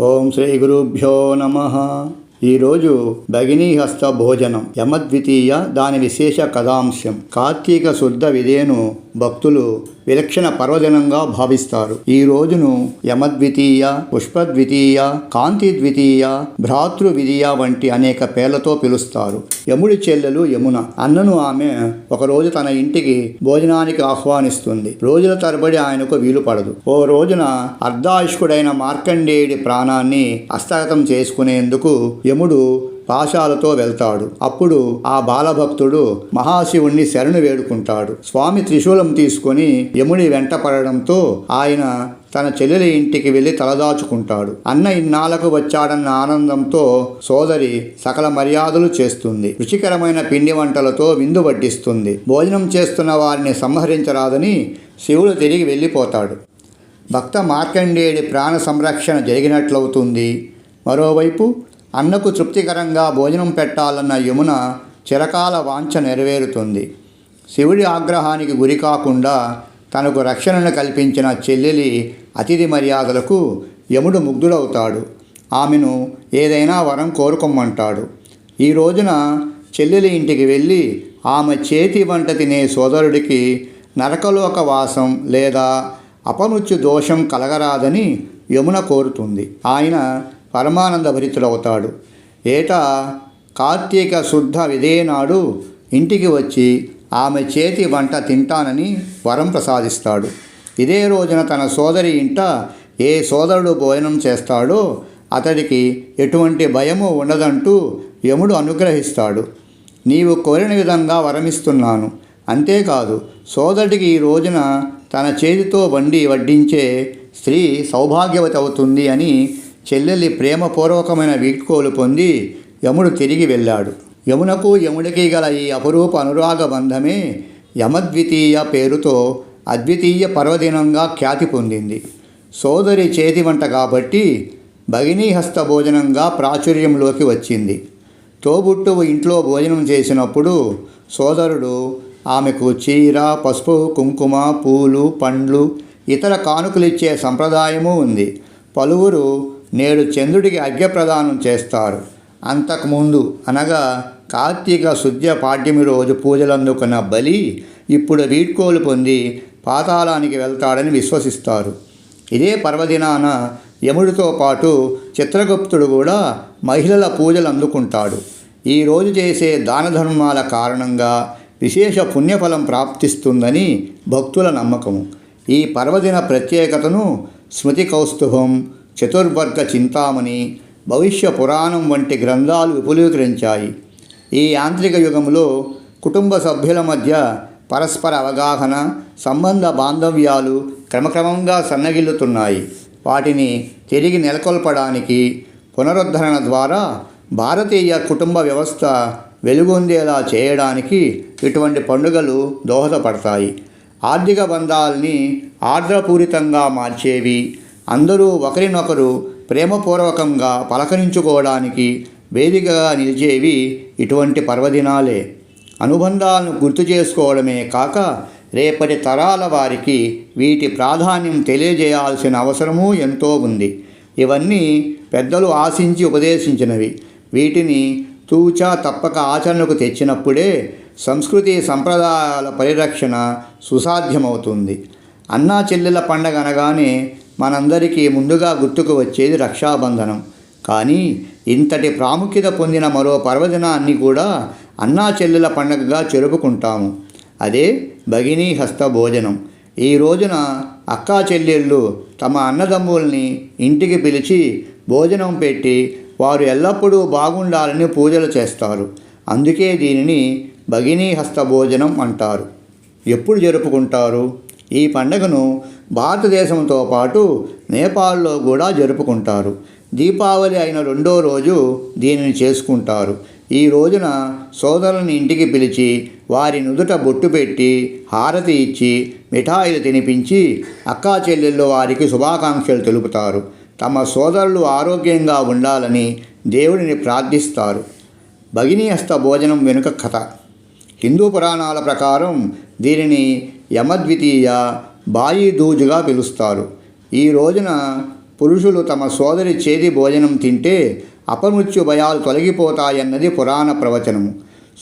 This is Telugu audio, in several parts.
ఓం శ్రీ గురుభ్యో నమ. ఈరోజు భగినీహస్త భోజనం యమద్వితీయ దాని విశేష కథాంశం. కార్తీక శుద్ధ విధేను భక్తులు విలక్షణ పర్వదినంగా భావిస్తారు. ఈ రోజును యమద్వితీయ పుష్పద్వితీయ కాంతి ద్వితీయ భ్రాతృ వంటి అనేక పేర్లతో పిలుస్తారు. యముడి చెల్లెలు యమున. అన్నను ఆమె ఒకరోజు తన ఇంటికి భోజనానికి ఆహ్వానిస్తుంది. రోజుల తరబడి ఆయనకు వీలు పడదు. ఓ రోజున అర్ధాయుష్కుడైన మార్కండేయుడి ప్రాణాన్ని హస్తగతం చేసుకునేందుకు యముడు పాశాలతో వెళ్తాడు. అప్పుడు ఆ బాలభక్తుడు మహాశివుణ్ణి శరణు వేడుకుంటాడు. స్వామి త్రిశూలం తీసుకొని యముడి వెంట పడడంతో ఆయన తన చెల్లెలి ఇంటికి వెళ్ళి తలదాచుకుంటాడు. అన్న ఇన్నాళ్ళకు వచ్చాడన్న ఆనందంతో సోదరి సకల మర్యాదలు చేస్తుంది. రుచికరమైన పిండి వంటలతో విందు వడ్డిస్తుంది. భోజనం చేస్తున్న వారిని సంహరించరాదని శివుడు తిరిగి వెళ్ళిపోతాడు. భక్త మార్కండేయుడి ప్రాణ సంరక్షణ జరిగినట్లవుతుంది. మరోవైపు అన్నకు తృప్తికరంగా భోజనం పెట్టాలన్న యమున చిరకాల వాంఛ నెరవేరుతుంది. శివుడి ఆగ్రహానికి గురి కాకుండా తనకు రక్షణను కల్పించిన చెల్లెలి అతిథి మర్యాదలకు యముడు ముగ్ధుడవుతాడు. ఆమెను ఏదైనా వరం కోరుకోమంటాడు ఈ రోజున చెల్లెలి ఇంటికి వెళ్ళి ఆమె చేతి వంట తినే సోదరుడికి నరకలోక వాసం లేదా అపమృత్యు దోషం కలగరాదని యమున కోరుతుంది. ఆయన పరమానంద భరితుడవుతాడు. ఏటా? కార్తీక శుద్ధ విదేనాడు ఇంటికి వచ్చి ఆమె చేతి వంట తింటానని వరం ప్రసాదిస్తాడు. ఇదే రోజున తన సోదరి ఇంట ఏ సోదరుడు భోజనం చేస్తాడో అతడికి ఎటువంటి భయము ఉండదంటూ యముడు అనుగ్రహిస్తాడు. నీవు కోరిన విధంగా వరమిస్తున్నాను. అంతేకాదు సోదరుడికి ఈ రోజున తన చేతితో వండి వడ్డించే స్త్రీ సౌభాగ్యవతి అవుతుంది అని చెల్లెలి ప్రేమపూర్వకమైన వీడ్కోలు పొంది యముడు తిరిగి వెళ్ళాడు. యమునకు యముడికి గల ఈ అపురూప అనురాగ బంధమే యమద్వితీయ పేరుతో అద్వితీయ పర్వదినంగా ఖ్యాతి పొందింది. సోదరి చేతి వంట కాబట్టి భగినీ హస్త భోజనంగా ప్రాచుర్యంలోకి వచ్చింది. తోబుట్టువు ఇంట్లో భోజనం చేసినప్పుడు సోదరుడు ఆమెకు చీర పసుపు కుంకుమ పూలు పండ్లు ఇతర కానుకలిచ్చే సంప్రదాయము ఉంది. పలువురు నేడు చంద్రుడికి అర్ఘ్యప్రదానం చేస్తారు. అంతకుముందు అనగా కార్తీక శుద్ధ పాడ్యమి రోజు పూజలందుకున్న బలి ఇప్పుడు వీడ్కోలు పొంది పాతాళానికి వెళ్తాడని విశ్వసిస్తారు. ఇదే పర్వదినాన యముడితో పాటు చిత్రగుప్తుడు కూడా మహిళల పూజలు అందుకుంటాడు ఈరోజు చేసే దాన ధర్మాల కారణంగా విశేష పుణ్యఫలం ప్రాప్తిస్తుందని భక్తుల నమ్మకము. ఈ పర్వదిన ప్రత్యేకతను స్మృతి కౌస్తుభం చతుర్వర్గ చింతామణి భవిష్య పురాణం వంటి గ్రంథాలు విపులీకరించాయి. ఈ యాంత్రిక యుగంలో కుటుంబ సభ్యుల మధ్య పరస్పర అవగాహన సంబంధ బాంధవ్యాలు క్రమక్రమంగా సన్నగిల్లుతున్నాయి. వాటిని తిరిగి నెలకొల్పడానికి పునరుద్ధరణ ద్వారా భారతీయ కుటుంబ వ్యవస్థ వెలుగొందేలా చేయడానికి ఇటువంటి పండుగలు దోహదపడతాయి. ఆర్థిక బంధాల్ని ఆర్ద్రపూరితంగా మార్చేవి అందరూ ఒకరినొకరు ప్రేమపూర్వకంగా పలకరించుకోవడానికి వేదికగా నిలిచేవి ఇటువంటి పర్వదినాలే. అనుబంధాలను గుర్తు చేసుకోవడమే కాక రేపటి తరాల వారికి వీటి ప్రాధాన్యం తెలియజేయాల్సిన అవసరమూ ఎంతో ఉంది. ఇవన్నీ పెద్దలు ఆశించి ఉపదేశించినవి. వీటిని తూచా తప్పక ఆచరణకు తెచ్చినప్పుడే సంస్కృతి సంప్రదాయాల పరిరక్షణ సుసాధ్యమవుతుంది. అన్నా చెల్లెల పండగ అనగానే మనందరికీ ముందుగా గుర్తుకు వచ్చేది రక్షాబంధనం. కానీ ఇంతటి ప్రాముఖ్యత పొందిన మరో పర్వదినాన్ని కూడా అన్నా చెల్లెల పండగగా జరుపుకుంటాము. అదే భగినీ హస్త భోజనం. ఈ రోజున అక్కా చెల్లెళ్ళు తమ అన్నదమ్ముల్ని ఇంటికి పిలిచి భోజనం పెట్టి వారు ఎల్లప్పుడూ బాగుండాలని పూజలు చేస్తారు. అందుకే దీనిని భగినీ హస్త భోజనం అంటారు. ఎప్పుడు జరుపుకుంటారు? ఈ పండుగను భారతదేశంతో పాటు నేపాల్లో కూడా జరుపుకుంటారు. దీపావళి అయిన రెండో రోజు దీనిని చేసుకుంటారు. ఈ రోజున సోదరుని ఇంటికి పిలిచి వారి నుదుట బొట్టు పెట్టి హారతి ఇచ్చి మిఠాయిలు తినిపించి అక్కా చెల్లెళ్ళు వారికి శుభాకాంక్షలు తెలుపుతారు. తమ సోదరులు ఆరోగ్యంగా ఉండాలని దేవుడిని ప్రార్థిస్తారు. భగినీహస్త భోజనం వెనుక కథ. హిందూ పురాణాల ప్రకారం దీనిని యమద్వితీయ బాయి దూజుగా పిలుస్తారు. ఈ రోజున పురుషులు తమ సోదరి చేతి భోజనం తింటే అపమృత్యు భయాలు తొలగిపోతాయన్నది పురాణ ప్రవచనము.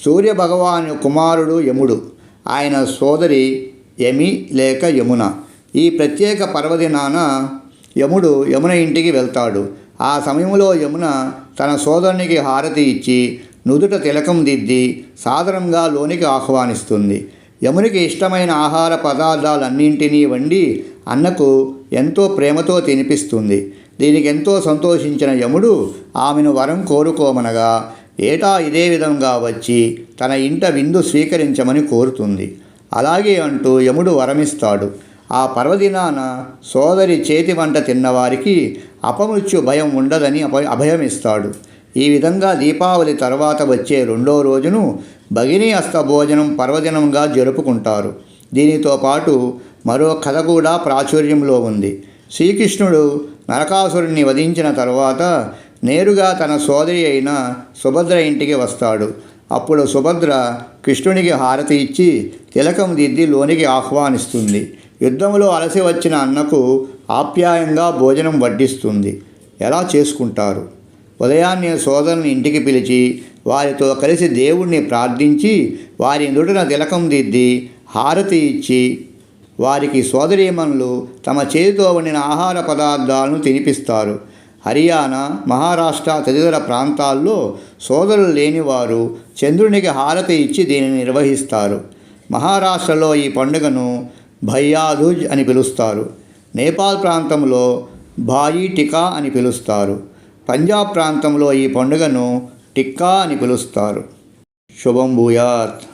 సూర్య భగవాను కుమారుడు యముడు. ఆయన సోదరి యమి లేక యమున. ఈ ప్రత్యేక పర్వదినాన యముడు యమున ఇంటికి వెళ్తాడు. ఆ సమయంలో యమున తన సోదరునికి హారతి ఇచ్చి నుదుట తిలకం దిద్ది సాదరంగా లోనికి ఆహ్వానిస్తుంది. యమునికి ఇష్టమైన ఆహార పదార్థాలన్నింటినీ వండి అన్నకు ఎంతో ప్రేమతో తినిపిస్తుంది. దీనికి ఎంతో సంతోషించిన యముడు ఆమెను వరం కోరుకోమనగా ఏటా ఇదే విధంగా వచ్చి తన ఇంట విందు స్వీకరించమని కోరుతుంది. అలాగే అంటూ యముడు వరమిస్తాడు. ఆ పర్వదినాన సోదరి చేతి వంట తిన్నవారికి అపమృత్యు భయం ఉండదని అభ అభయమిస్తాడు. ఈ విధంగా దీపావళి తర్వాత వచ్చే రెండో రోజును భగినీ అస్తభోజనం పర్వదినంగా జరుపుకుంటారు. దీనితో పాటు మరో కథ కూడా ప్రాచుర్యంలో ఉంది. శ్రీకృష్ణుడు నరకాసురుణ్ణి వధించిన తర్వాత నేరుగా తన సోదరి అయిన సుభద్ర ఇంటికి వస్తాడు. అప్పుడు సుభద్ర కృష్ణునికి హారతి ఇచ్చి తిలకం దిద్ది లోనికి ఆహ్వానిస్తుంది. యుద్ధంలో అలసి వచ్చిన అన్నకు ఆప్యాయంగా భోజనం వడ్డిస్తుంది. ఎలా చేసుకుంటారు? ఉదయాన్నే సోదరుని ఇంటికి పిలిచి వారితో కలిసి దేవుణ్ణి ప్రార్థించి వారి నుడిన తిలకం దిద్ది హారతి ఇచ్చి వారికి సోదరీమణులు తమ చేతితో వండిన ఆహార పదార్థాలను తినిపిస్తారు. హర్యానా మహారాష్ట్ర తదితర ప్రాంతాల్లో సోదరులు లేనివారు చంద్రునికి హారతి ఇచ్చి దీనిని నిర్వహిస్తారు. మహారాష్ట్రలో ఈ పండుగను భయ్యాధుజ్ అని పిలుస్తారు. నేపాల్ ప్రాంతంలో భాయి టికా అని పిలుస్తారు. పంజాబ్ ప్రాంతంలో ఈ పండుగను టిక్కా అని పిలుస్తారు. శుభం భూయాత్.